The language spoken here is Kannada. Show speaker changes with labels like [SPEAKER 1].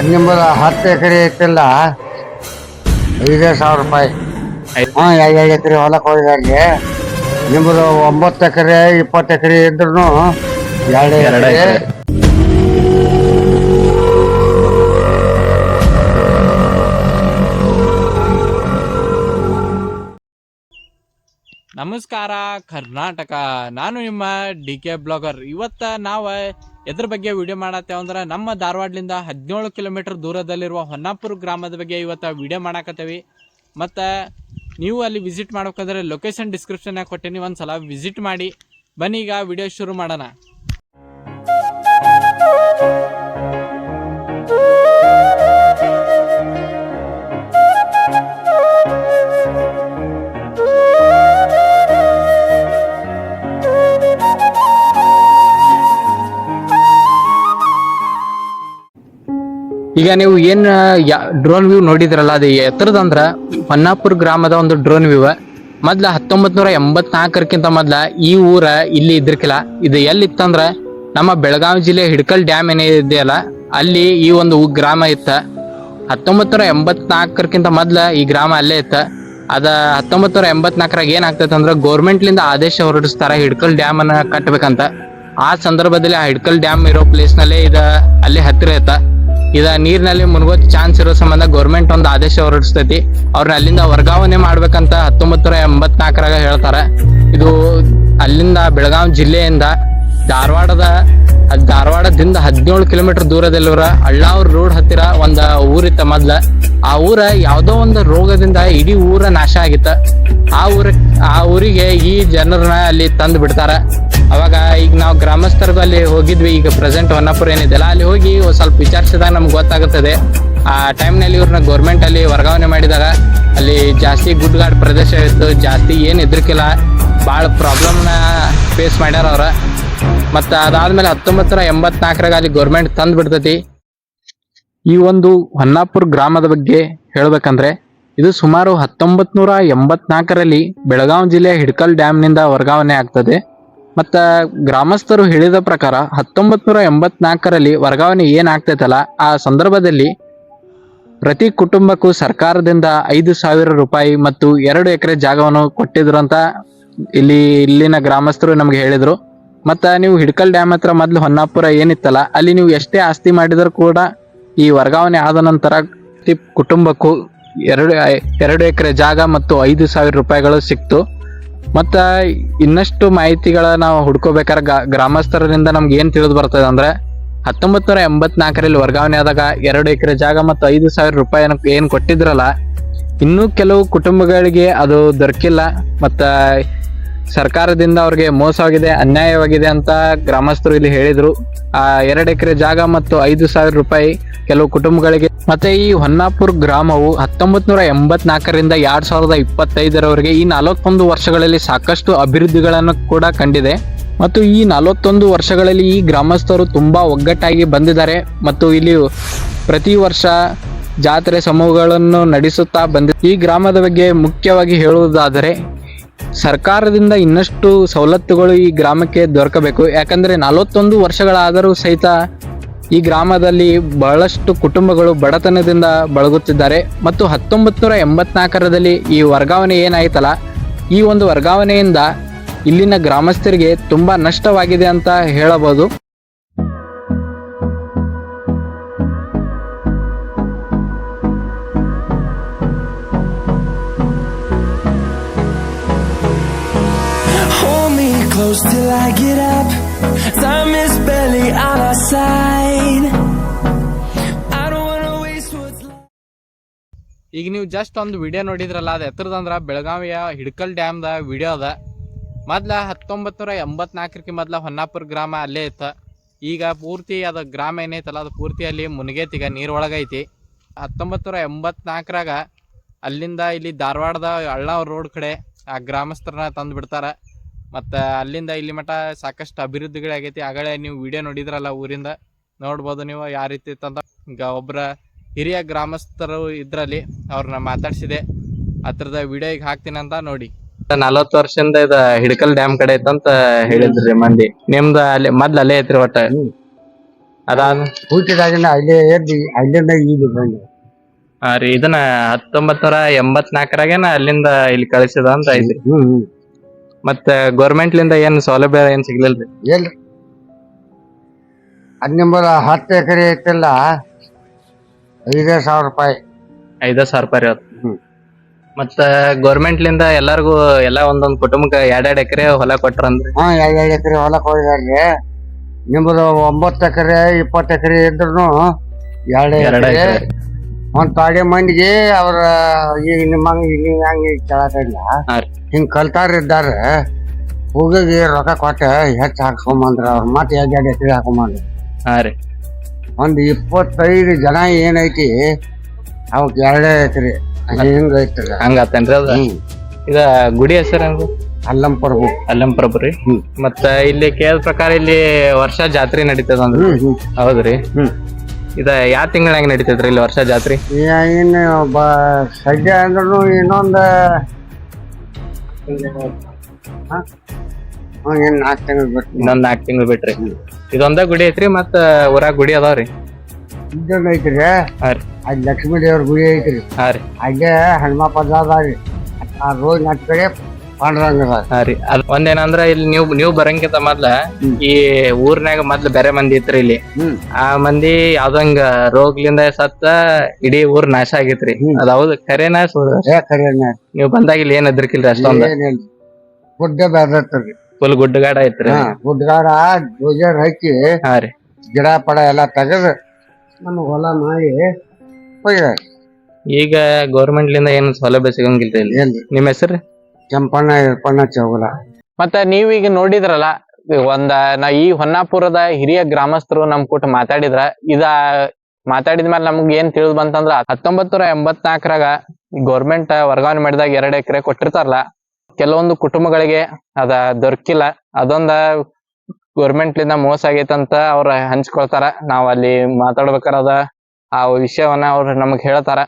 [SPEAKER 1] ಅದು ನಿಮ್ಮದು ಹತ್ತು ಎಕರೆ ಐತಿಲ್ಲ ಐದೇ ಸಾವಿರ ರೂಪಾಯಿ.
[SPEAKER 2] ಐದ್-
[SPEAKER 1] ಹಾಂ ಎರಡು ಎಕರೆ ಹೊಲಕ್ಕೆ ಹೋಗಿದಾಗೆ ನಿಮ್ಮದು ಒಂಬತ್ತು ಎಕರೆ ಇಪ್ಪತ್ತು ಎಕರೆ ಇದ್ರೂ ಎರಡು
[SPEAKER 2] ಎರಡು
[SPEAKER 1] ಎಕರೆ.
[SPEAKER 3] ನಮಸ್ಕಾರ ಕರ್ನಾಟಕ. ನಾನು ನಿಮ್ಮ ಡಿ ಕೆ ಬ್ಲಾಗರ್. ಇವತ್ತ ನಾವು ಎದ್ರ ಬಗ್ಗೆ ವಿಡಿಯೋ ಮಾಡತ್ತೇವೆ ಅಂದ್ರೆ ನಮ್ಮ ಧಾರವಾಡದಿಂದ ಹದಿನೇಳು ಕಿಲೋಮೀಟರ್ ದೂರದಲ್ಲಿರುವ ಹೊನ್ನಾಪುರ ಗ್ರಾಮದ ಬಗ್ಗೆ ಇವತ್ತು ವಿಡಿಯೋ ಮಾಡಾಕತ್ತೇವಿ. ಮತ್ತು ನೀವು ಅಲ್ಲಿ ವಿಸಿಟ್ ಮಾಡ್ಬೇಕಂದ್ರೆ ಲೊಕೇಶನ್ ಡಿಸ್ಕ್ರಿಪ್ಷನ್ನಾಗ ಕೊಟ್ಟೀನಿ ಒಂದು ಸಲ ವಿಸಿಟ್ ಮಾಡಿ. ಬನ್ನಿ ಈಗ ವಿಡಿಯೋ ಶುರು ಮಾಡೋಣ.
[SPEAKER 2] ಈಗ ನೀವು ಏನ್ ಡ್ರೋನ್ ವ್ಯೂ ನೋಡಿದ್ರಲ್ಲ, ಅದು ಎತ್ತರದಂದ್ರ ಹೊನ್ನಾಪುರ ಗ್ರಾಮದ ಒಂದು ಡ್ರೋನ್ ವ್ಯೂ ಮೊದ್ಲ ಹತ್ತೊಂಬತ್ ನೂರ ಎಂಬತ್ನಾಲ್ಕರಕ್ಕಿಂತ ಮೊದ್ಲ ಈ ಊರ ಇಲ್ಲಿ ಇದ್ರಕಿಲ್ಲ. ಇದು ಎಲ್ಲಿತ್ತಂದ್ರ ನಮ್ಮ ಬೆಳಗಾವಿ ಜಿಲ್ಲೆ ಹಿಡ್ಕಲ್ ಡ್ಯಾಮ್ ಏನಿದೆಯಲ್ಲ ಅಲ್ಲಿ ಈ ಒಂದು ಗ್ರಾಮ ಇತ್ತ. ಹತ್ತೊಂಬತ್ ನೂರ ಎಂಬತ್ನಾಲ್ಕರಕ್ಕಿಂತ ಮೊದ್ಲ ಈ ಗ್ರಾಮ ಅಲ್ಲೇ ಇತ್ತ. ಅದ ಹತ್ತೊಂಬತ್ ನೂರ ಎಂಬತ್ನಾಲ್ಕರಾಗ ಏನಾಗ್ತೈತೆ ಅಂದ್ರೆ ಲಿಂದ ಆದೇಶ ಹೊರಡಿಸ್ತಾರ ಹಿಡ್ಕಲ್ ಡ್ಯಾಮ್ ಅನ್ನ ಕಟ್ಟಬೇಕಂತ ಆ ಸಂದರ್ಭದಲ್ಲಿ ಆ ಹಿಡ್ಕಲ್ ಡ್ಯಾಮ್ ಇರೋ ಪ್ಲೇಸ್ ನಲ್ಲೇ ಇದ, ಅಲ್ಲಿ ಹತ್ತಿರ ಇತ್ತ. ಇದ ನೀರಿನಲ್ಲಿ ಮುನ್ಗೋ ಚಾನ್ಸ್ ಇರೋ ಸಂಬಂಧ ಗೌರ್ಮೆಂಟ್ ಒಂದು ಆದೇಶ ಹೊರಡಿಸ್ತೈತಿ. ಅವ್ರನ್ನ ಅಲ್ಲಿಂದ ವರ್ಗಾವಣೆ ಮಾಡ್ಬೇಕಂತ ಹತ್ತೊಂಬತ್ತು ನೂರ ಎಂಬತ್ನಾಲ್ಕರಾಗ ಹೇಳ್ತಾರೆ. ಇದು ಅಲ್ಲಿಂದ ಬೆಳಗಾವಿ ಜಿಲ್ಲೆಯಿಂದ ಧಾರವಾಡದ, ಧಾರವಾಡದಿಂದ ಹದಿನೇಳು ಕಿಲೋಮೀಟರ್ ದೂರದಲ್ಲಿರ ಅಳ್ಳಾವ್ರ ರೋಡ್ ಹತ್ತಿರ ಒಂದ ಊರಿತ್ತ ಮೊದ್ಲ. ಆ ಊರ ಯಾವುದೋ ಒಂದು ರೋಗದಿಂದ ಇಡೀ ಊರ ನಾಶ ಆಗಿತ್ತ. ಆ ಊರ ಆ ಊರಿಗೆ ಈ ಜನರನ್ನ ಅಲ್ಲಿ ತಂದು ಬಿಡ್ತಾರೆ. ಅವಾಗ ಈಗ ನಾವು ಗ್ರಾಮಸ್ಥರಿಗೂ ಅಲ್ಲಿ ಹೋಗಿದ್ವಿ. ಈಗ ಪ್ರೆಸೆಂಟ್ ಹೊನ್ನಾಪುರ ಏನಿದೆಯಲ್ಲ, ಅಲ್ಲಿ ಹೋಗಿ ಸ್ವಲ್ಪ ವಿಚಾರಿಸಿದಾಗ ನಮ್ಗೆ ಗೊತ್ತಾಗುತ್ತದೆ. ಆ ಟೈಮ್ನಲ್ಲಿ ಇವ್ರನ್ನ ಗೌರ್ಮೆಂಟ್ ಅಲ್ಲಿ ವರ್ಗಾವಣೆ ಮಾಡಿದಾಗ ಅಲ್ಲಿ ಜಾಸ್ತಿ ಗುಡ್ಗಾಡ್ ಪ್ರದೇಶ ಇತ್ತು. ಜಾಸ್ತಿ ಏನ್ ಇದ್ರಕಿಲ್ಲ ಭಾಳ ಪ್ರಾಬ್ಲಮ್ನ ಫೇಸ್ ಮಾಡ್ಯಾರ ಅವ್ರ. ಮತ್ತ ಅದಾದ್ಮೇಲೆ ಹತ್ತೊಂಬತ್ತರ ಎಂಬತ್ನಾಲ್ಕರಾಗ ಅಲ್ಲಿ ಗೌರ್ಮೆಂಟ್ ತಂದ್ ಬಿಡ್ತೈತಿ. ಈ ಒಂದು ಹೊನ್ನಾಪುರ ಗ್ರಾಮದ ಬಗ್ಗೆ ಹೇಳ್ಬೇಕಂದ್ರೆ ಇದು ಸುಮಾರು ಹತ್ತೊಂಬತ್ ನೂರ ಎಂಬತ್ನಾಲ್ಕರಲ್ಲಿ ಬೆಳಗಾವಿ ಜಿಲ್ಲೆಯ ಹಿಡ್ಕಲ್ ಡ್ಯಾಮ್ನಿಂದ ವರ್ಗಾವಣೆ ಆಗ್ತದೆ. ಮತ್ತು ಗ್ರಾಮಸ್ಥರು ಹೇಳಿದ ಪ್ರಕಾರ ಹತ್ತೊಂಬತ್ ನೂರ ಎಂಬತ್ನಾಲ್ಕರಲ್ಲಿ ವರ್ಗಾವಣೆ ಏನಾಗ್ತೈತಲ್ಲ, ಆ ಸಂದರ್ಭದಲ್ಲಿ ಪ್ರತಿ ಕುಟುಂಬಕ್ಕೂ ಸರ್ಕಾರದಿಂದ ಐದು ಸಾವಿರ ರೂಪಾಯಿ ಮತ್ತು ಎರಡು ಎಕರೆ ಜಾಗವನ್ನು ಕೊಟ್ಟಿದ್ರು ಅಂತ ಇಲ್ಲಿ, ಇಲ್ಲಿನ ಗ್ರಾಮಸ್ಥರು ನಮಗೆ ಹೇಳಿದರು. ಮತ್ತು ನೀವು ಹಿಡ್ಕಲ್ ಡ್ಯಾಮ್ ಹತ್ರ ಮೊದ್ಲು ಹೊನ್ನಾಪುರ ಏನಿತ್ತಲ್ಲ, ಅಲ್ಲಿ ನೀವು ಎಷ್ಟೇ ಆಸ್ತಿ ಮಾಡಿದರೂ ಕೂಡ ಈ ವರ್ಗಾವಣೆ ಆದ ನಂತರ ಪ್ರತಿ ಕುಟುಂಬಕ್ಕೂ ಎರಡು ಎರಡು ಎಕರೆ ಜಾಗ ಮತ್ತು ಐದು ಸಾವಿರ ರೂಪಾಯಿಗಳು ಸಿಕ್ತು. ಮತ್ತು ಇನ್ನಷ್ಟು ಮಾಹಿತಿಗಳ ನಾವು ಹುಡ್ಕೋಬೇಕಾದ್ರೆ ಗ್ರಾಮಸ್ಥರಿಂದ ನಮ್ಗೆ ಏನ್ ತಿಳಿದು ಬರ್ತದೆ ಅಂದ್ರೆ ಹತ್ತೊಂಬತ್ತು ನೂರ ಎಂಬತ್ನಾಲ್ಕರಲ್ಲಿ ವರ್ಗಾವಣೆ ಆದಾಗ ಎರಡು ಎಕರೆ ಜಾಗ ಮತ್ತು ಐದು ಸಾವಿರ ರೂಪಾಯಿ ಏನು ಕೊಟ್ಟಿದ್ರಲ್ಲ, ಇನ್ನೂ ಕೆಲವು ಕುಟುಂಬಗಳಿಗೆ ಅದು ದೊರಕಿಲ್ಲ. ಮತ್ತ ಸರ್ಕಾರದಿಂದ ಅವ್ರಿಗೆ ಮೋಸವಾಗಿದೆ ಅನ್ಯಾಯವಾಗಿದೆ ಅಂತ ಗ್ರಾಮಸ್ಥರು ಇಲ್ಲಿ ಹೇಳಿದ್ರು. ಆ ಎರಡು ಎಕರೆ ಜಾಗ ಮತ್ತು ಐದು ಸಾವಿರ ರೂಪಾಯಿ ಕೆಲವು ಕುಟುಂಬಗಳಿಗೆ. ಮತ್ತೆ ಈ ಹೊನ್ನಾಪುರ್ ಗ್ರಾಮವು ಹತ್ತೊಂಬತ್ ನೂರ ಎಂಬತ್ನಾಲ್ಕರಿಂದ ಎರಡ್ ಸಾವಿರದ ಇಪ್ಪತ್ತೈದರವರೆಗೆ ಈ ನಲವತ್ತೊಂದು ವರ್ಷಗಳಲ್ಲಿ ಸಾಕಷ್ಟು ಅಭಿವೃದ್ಧಿಗಳನ್ನು ಕೂಡ ಕಂಡಿದೆ. ಮತ್ತು ಈ ನಲವತ್ತೊಂದು ವರ್ಷಗಳಲ್ಲಿ ಈ ಗ್ರಾಮಸ್ಥರು ತುಂಬಾ ಒಗ್ಗಟ್ಟಾಗಿ ಬಂದಿದ್ದಾರೆ. ಮತ್ತು ಇಲ್ಲಿ ಪ್ರತಿ ವರ್ಷ ಜಾತ್ರೆ ಸಮೂಹಗಳನ್ನು ನಡೆಸುತ್ತಾ ಬಂದಿದೆ ಈ ಗ್ರಾಮದ ಬಗ್ಗೆ ಮುಖ್ಯವಾಗಿ ಹೇಳುವುದಾದರೆ ಸರ್ಕಾರದಿಂದ ಇನ್ನಷ್ಟು ಸವಲತ್ತುಗಳು ಈ ಗ್ರಾಮಕ್ಕೆ ದೊರಕಬೇಕು. ಯಾಕಂದರೆ ನಲವತ್ತೊಂದು ವರ್ಷಗಳಾದರೂ ಸಹಿತ ಈ ಗ್ರಾಮದಲ್ಲಿ ಬಹಳಷ್ಟು ಕುಟುಂಬಗಳು ಬಡತನದಿಂದ ಬಳಗುತ್ತಿದ್ದಾರೆ. ಮತ್ತು ಹತ್ತೊಂಬತ್ತು ನೂರ ಎಂಬತ್ನಾಲ್ಕರದಲ್ಲಿ ಈ ವರ್ಗಾವಣೆ ಏನಾಯ್ತಲ್ಲ, ಈ ಒಂದು ವರ್ಗಾವಣೆಯಿಂದ ಇಲ್ಲಿನ ಗ್ರಾಮಸ್ಥರಿಗೆ ತುಂಬ ನಷ್ಟವಾಗಿದೆ ಅಂತ ಹೇಳಬಹುದು.
[SPEAKER 4] Close till I get up. Time is barely on our side.
[SPEAKER 3] ಈಗ ನೀವು ಜಸ್ಟ್ ಒಂದು ವಿಡಿಯೋ ನೋಡಿದ್ರಲ್ಲ, ಅದು ಎತ್ತರದಂದ್ರ ಬೆಳಗಾವಿಯ ಹಿಡ್ಕಲ್ ಡ್ಯಾಮ್ದ ವಿಡಿಯೋ ಅದ. ಮೊದ್ಲ ಹತ್ತೊಂಬತ್ತು ನೂರ ಎಂಬತ್ನಾಲ್ಕರಕ್ಕೆ ಮೊದ್ಲ ಹೊನ್ನಾಪುರ ಗ್ರಾಮ ಅಲ್ಲೇ ಇತ್ತು. ಈಗ ಪೂರ್ತಿ ಅದು ಗ್ರಾಮ ಏನೈತಲ್ಲ, ಅದು ಪೂರ್ತಿ ಅಲ್ಲಿ ಮುನ್ಗೈತಿ ಈಗ ನೀರ್ ಒಳಗೈತಿ ಹತ್ತೊಂಬತ್ತು ನೂರ ಎಂಬತ್ನಾಲ್ಕರಾಗ ಅಲ್ಲಿಂದ ಇಲ್ಲಿ ಧಾರವಾಡದ ಅಳ್ಳಾವ್ ರೋಡ್ ಕಡೆ ಆ ಗ್ರಾಮಸ್ಥರನ್ನ ತಂದು ಬಿಡ್ತಾರ. ಮತ್ತು ಅಲ್ಲಿಂದ ಇಲ್ಲಿ ಮಠ ಸಾಕಷ್ಟು ಅಭಿವೃದ್ಧಿಗಳಾಗೈತಿ. ಆಗಲೇ ನೀವು ವಿಡಿಯೋ ನೋಡಿದ್ರಲ್ಲ ಊರಿಂದ. ನೋಡ್ಬೋದು ನೀವು ಯಾವ ರೀತಿ ಇತ್ತಂತ. ಈಗ ಒಬ್ಬರ ಹಿರಿಯ ಗ್ರಾಮಸ್ಥರು ಇದ್ರಲ್ಲಿ ಅವ್ರನ್ನ ಮಾತಾಡ್ಸಿದೆ. ಹತ್ರದ ವಿಡಿಯೋ ಈಗ ಹಾಕ್ತೀನಂತ ನೋಡಿ.
[SPEAKER 2] ನಲವತ್ತು ವರ್ಷದಿಂದ ಇದ ಹಿಡಕಲ್ ಡ್ಯಾಮ್ ಕಡೆ ಐತಂತ ಹೇಳಿದ್ರಿ ಮಂದಿ. ನಿಮ್ದ ಅಲ್ಲಿ ಮೊದ್ಲ ಅಲ್ಲೇ ಐತ್ರಿ ಒಟ್ಟ? ಅದಾದ
[SPEAKER 1] ಹುಟ್ಟಿದಾಗಿನ ಅಲ್ಲೇ ಎದ್ದು ಅಲ್ಲಿಂದ ಈಗ ಬಂದೆ.
[SPEAKER 2] ಹಾ ರೀ ಇದನ್ನ ಹತ್ತೊಂಬತ್ ನೂರ ಎಂಬತ್ನಾಲ್ಕರಾಗೇನ ಅಲ್ಲಿಂದ ಇಲ್ಲಿ ಕಳಿಸಿದ ಅಂತ ಐತ್ರಿ?
[SPEAKER 1] ಹ್ಮ್.
[SPEAKER 2] ಮತ್ತ ಗೌರ್ಮೆಂಟ್ ಲಿಂದ ಏನ್ ಸೌಲಭ್ಯ ಏನ್ ಸಿಗ್ಲಿಲ್ಲ
[SPEAKER 1] ಎಲ್ರಿ ಅದ್ ಹತ್ತು ಎಕರೆ ಐತಲ್ಲ ಐದೇ ಸಾವಿರ ರೂಪಾಯಿ.
[SPEAKER 2] ಐದ ಸಾವಿರ ರೂಪಾಯಿ ರೀ ಅದು.
[SPEAKER 1] ಹ್ಮ್.
[SPEAKER 2] ಮತ್ತ ಗೌರ್ಮೆಂಟ್ ಲಿಂದ ಎಲ್ಲಾರ್ಗು ಎಲ್ಲಾ ಒಂದೊಂದ್ ಕುಟುಂಬಕ್ಕ ಎರಡೆರಡ್ ಎಕರೆ ಹೊಲ ಕೊಟ್ರಂದ್ರಿ?
[SPEAKER 1] ಹಾ ಎರಡ್ ಎಕರೆ ಹೊಲ ಕೊಡಿದಾರೆ ನಿಮ್ಮದು ಒಂಬತ್ತು ಎಕರೆ ಇಪ್ಪತ್ತು ಎಕರೆ ಇದ್ರು ಎರಡು
[SPEAKER 2] ಎರಡ್
[SPEAKER 1] ಎಕರೆ.
[SPEAKER 2] ಎಕರೆ.
[SPEAKER 1] ಒಂದ್ ತಾಡಿ ಮಂದಿಗೆ ಅವ್ರ ಈಗ ನಿಮ್ಮಂಗ ಈಗ ಹಂಗೆ ಕೇಳತ್ತಿಲ್ಲ
[SPEAKER 2] ಹಾ ರೀ.
[SPEAKER 1] ಹಿಂಗ್ ಕಲ್ತಾರ ಇದ್ದಾರ ಹೋಗಿ ರೊಕ್ಕ ಕೊಟ್ಟ ಹೆಚ್ಚು ಹಾಕ್ಸ್ಕೊಂಬಂದ್ರ ಅವ್ರ ಮತ್ತೆ ಎರಡು ಎರಡು ಎಕರೆ ಹಾಕೊಂಬಂದ್ರ
[SPEAKER 2] ಹಾ ರೀ.
[SPEAKER 1] ಒಂದ್ ಇಪ್ಪತ್ತೈದು ಜನ ಏನೈತಿ ಅವಕ್ ಎರಡೇ ಐತ್ರಿ ಹಿಂಗ ಐತ್ರಿ
[SPEAKER 2] ಹಂಗ ಆತೇನ್ರಿ ಅದ?
[SPEAKER 1] ಹ್ಮ್.
[SPEAKER 2] ಈಗ ಗುಡಿ ಹೆಸರೇನ್ರಿ
[SPEAKER 1] ಅಲ್ಲಂ ಪ್ರಭು
[SPEAKER 2] ಅಲ್ಲಂ ಪ್ರಭು ರೀ
[SPEAKER 1] ಹ್ಮ್.
[SPEAKER 2] ಮತ್ತ ಇಲ್ಲಿ ಕೇಳ ಪ್ರಕಾರ ಇಲ್ಲಿ ವರ್ಷ ಜಾತ್ರೆ ನಡೀತದ ಅಂದ್ರಿ
[SPEAKER 1] ಹ್ಮ್ ಹ್ಮ್.
[SPEAKER 2] ಹೌದ್ರಿ.
[SPEAKER 1] ಹ್ಮ್.
[SPEAKER 2] ಇದ ಯಾವ ತಿಂಗಳಾಗ ನಡೀತೈತ್ರಿ ಇಲ್ಲಿ ವರ್ಷ ಜಾತ್ರೆ?
[SPEAKER 1] ಏನು ಬ ಸದ್ಯ ಅಂದ್ರೂ ಇನ್ನೊಂದು ಇನ್ ನಾಲ್ಕು ತಿಂಗಳು ಬಿಟ್ಟು
[SPEAKER 2] ಇನ್ನೊಂದ್ ನಾಲ್ಕು ತಿಂಗಳು ಬಿಟ್ರಿ. ಇದೊಂದ ಗುಡಿ ಐತ್ರಿ ಮತ್ತ ಊರಾಗ ಗುಡಿ ಅದಾವ್ರಿ.
[SPEAKER 1] ಇದೊಂದು ಐತ್ರಿ?
[SPEAKER 2] ಹಾ ರೀ.
[SPEAKER 1] ಲಕ್ಷ್ಮೀ ದೇವ್ರ ಗುಡಿ ಐತ್ರಿ.
[SPEAKER 2] ಹಾ ರೀ.
[SPEAKER 1] ಅಲ್ಲೇ ಹನುಮಪ್ಪ ರೀ ಆ ರೋಡ್ ನಾಲ್ಕು ಕಡೆ ಪಾಂಡುರಂಗ ಅದ
[SPEAKER 2] ಹಾ ರೀ. ಅದ್ ಒಂದೇನಂದ್ರ ಇಲ್ಲಿ ನೀವು ನೀವು ಬರಂಗಿಂತ ಮೊದ್ಲ ಈ ಊರ್ನಾಗ ಮೊದ್ಲ ಬೇರೆ ಮಂದಿ ಇತ್ರಿ ಇಲ್ಲಿ.
[SPEAKER 1] ಹ್ಮ್.
[SPEAKER 2] ಆ ಮಂದಿ ಯಾವ್ದಂಗ ರೋಗ್ಲಿಂದ ಸತ್ತ ಇಡೀ ಊರ್ ನಾಶ ಆಗೇತ್ರಿ. ಅದ್ ಹೌದು ಖರೇನ ಸುಳ್ಳು?
[SPEAKER 1] ಏ ಕರೆನ.
[SPEAKER 2] ನೀವ್ ಬಂದಾಗ ಇಲ್ಲಿ ಏನ್ ಎದ್ರಕಿಲ್ರಿ ಅಷ್ಟೊಂದ?
[SPEAKER 1] ಏನಿಲ್ಲ ಗುಡ್ಡ
[SPEAKER 2] ಫುಲ್ ಗುಡ್ಡಗಾಡ ಐತ್ರಿ
[SPEAKER 1] ಹಾ ಗುಡ್ಡಗಾಡ ಜೋಜರ್ ಹಾಕಿ
[SPEAKER 2] ಹಾ ರೀ.
[SPEAKER 1] ಗಿಡ ಪಡ ಎಲ್ಲ ತೆಗೆದು ನಮ್ಮ ಹೊಲ ಮಾಡಿ ಹೋಗ್ಯಾರ
[SPEAKER 2] ಈಗ ಗೌರ್ಮೆಂಟ್ ಲಿಂದ ಏನು ಸೌಲಭ್ಯ ಸಿಗಂಗಿಲ್ರಿ ಇಲ್ಲಿ?
[SPEAKER 1] ನಿಮ್ಮ
[SPEAKER 2] ನಿಮ್ ಹೆಸರು
[SPEAKER 1] ಕೆಂಪಣ್ಣ ಇರ್ಪಣ್ಣ ಚೌಗಲ.
[SPEAKER 3] ಮತ್ತ ನೀವೀಗ ನೋಡಿದ್ರಲ್ಲ, ಒಂದ, ನಾ ಈ ಹೊನ್ನಾಪುರದ ಹಿರಿಯ ಗ್ರಾಮಸ್ಥರು ನಮ್ ಕೂಟ ಮಾತಾಡಿದ್ರ, ಇದ ಮಾತಾಡಿದ್ಮೇಲೆ ನಮ್ಗೆ ಏನ್ ತಿಳಿದ್ ಬಂತಂದ್ರ ಹತ್ತೊಂಬತ್ ನೂರ ಎಂಬತ್ನಾಲ್ಕರಾಗ ಗೌರ್ಮೆಂಟ್ ವರ್ಗಾವಣೆ ಮಾಡಿದಾಗ ಎರಡ್ ಎಕರೆ ಕೊಟ್ಟಿರ್ತಾರಲ್ಲ, ಕೆಲವೊಂದು ಕುಟುಂಬಗಳಿಗೆ ಅದ ದೊರಕಿಲ್ಲ, ಅದೊಂದ ಲಿಂದ ಮೋಸ ಆಗೈತಂತ ಅವ್ರ ಹಂಚ್ಕೊಳ್ತಾರ, ನಾವ್ ಅಲ್ಲಿ ಮಾತಾಡ್ಬೇಕಾರ ಅದ ಆ ವಿಷಯವನ್ನ ಅವ್ರು ನಮಗ್ ಹೇಳ್ತಾರ.